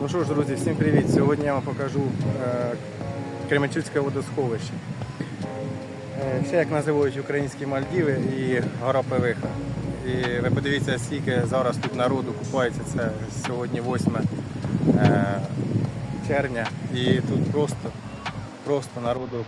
Ну що ж, друзі, всім привіт! Сьогодні я вам покажу е, Кременчуцьке водосховище. Е, ще як називають українські Мальдіви і гора Певиха. І ви подивіться, скільки зараз тут народу купається. Це сьогодні 8 е, червня. І тут просто, просто народу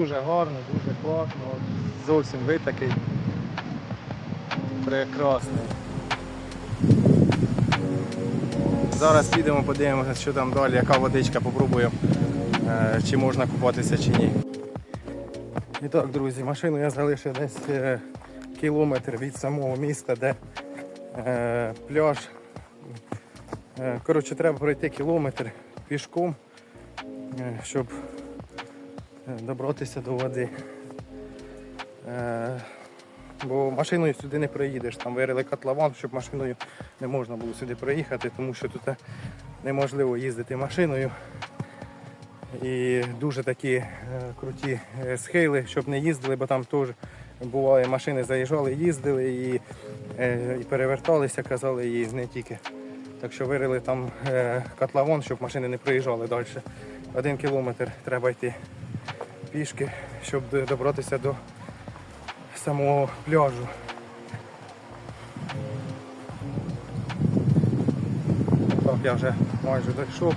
Дуже гарно, дуже класно. Зовсім вид такий прекрасний. Зараз підемо, подивимося, що там далі, яка водичка, попробуємо, е, чи можна купатися чи ні. І так, друзі, машину я залишив десь е, кілометр від самого міста, де е, пляж. Коротше, треба пройти кілометр пішком, щоб добратися до води. Е, бо машиною сюди не проїдеш. Там вирили котлован, щоб машиною не можна було сюди проїхати, тому що тут неможливо їздити машиною. І дуже такі е, круті е, схили, щоб не їздили, бо там теж буває машини заїжджали, їздили і, е, і переверталися, казали, і не тільки. Так що вирили там е, котлован, щоб машини не проїжджали далі. Один кілометр треба йти пішки, щоб добратися до самого пляжу. Так, я вже майже дійшов.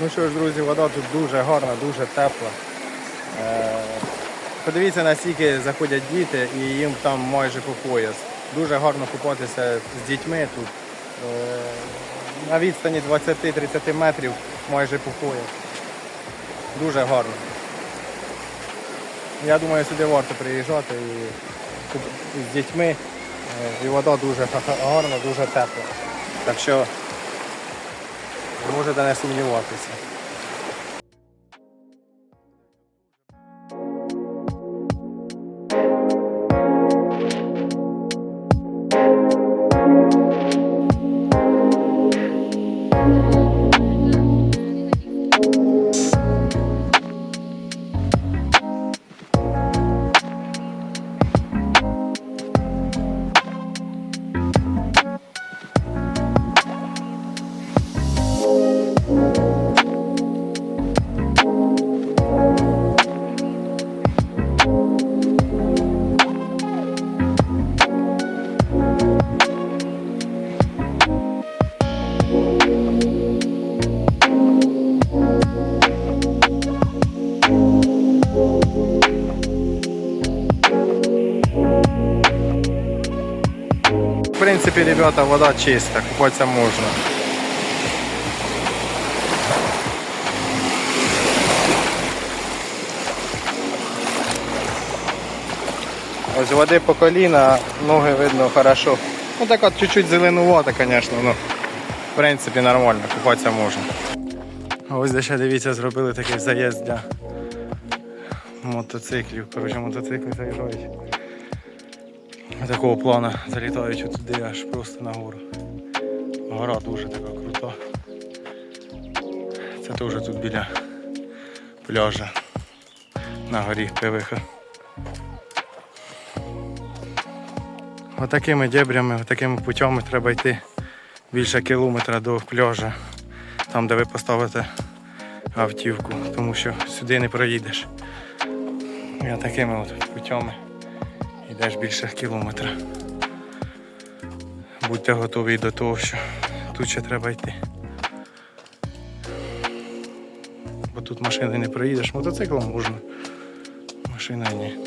Ну що ж, друзі, вода тут дуже гарна, дуже тепла. Е, Подивіться, наскільки заходять діти і їм там майже по пояс. Дуже гарно купатися з дітьми тут. Е, На відстані 20-30 метрів майже по пояс. Дуже гарно. Я думаю, сюди варто приїжджати і, з дітьми. Е, І вода дуже га- гарна, дуже тепла. Так що можете не сумніватися. Принципі, ребята, вода чиста, купатися можна. Ось води по коліна, ноги видно хорошо. Ну так от чуть-чуть зеленувато, звісно, ну в принципі нормально, купатися можна. Ось де ще дивіться, зробили такий заїзд для мотоциклів. Коротше, мотоцикли заїжджають. Такого плану залітають туди аж просто на гору. Гора дуже така крута. Це теж тут біля пляжа на горі Пивиха. Отакими дебрями, отакими путями треба йти більше кілометра до пляжа, там де ви поставите автівку, тому що сюди не проїдеш. І отакими от путями йдеш більше кілометра. Будьте готові до того, що тут ще треба йти. Бо тут машини не проїдеш, мотоциклом можна, машина ні.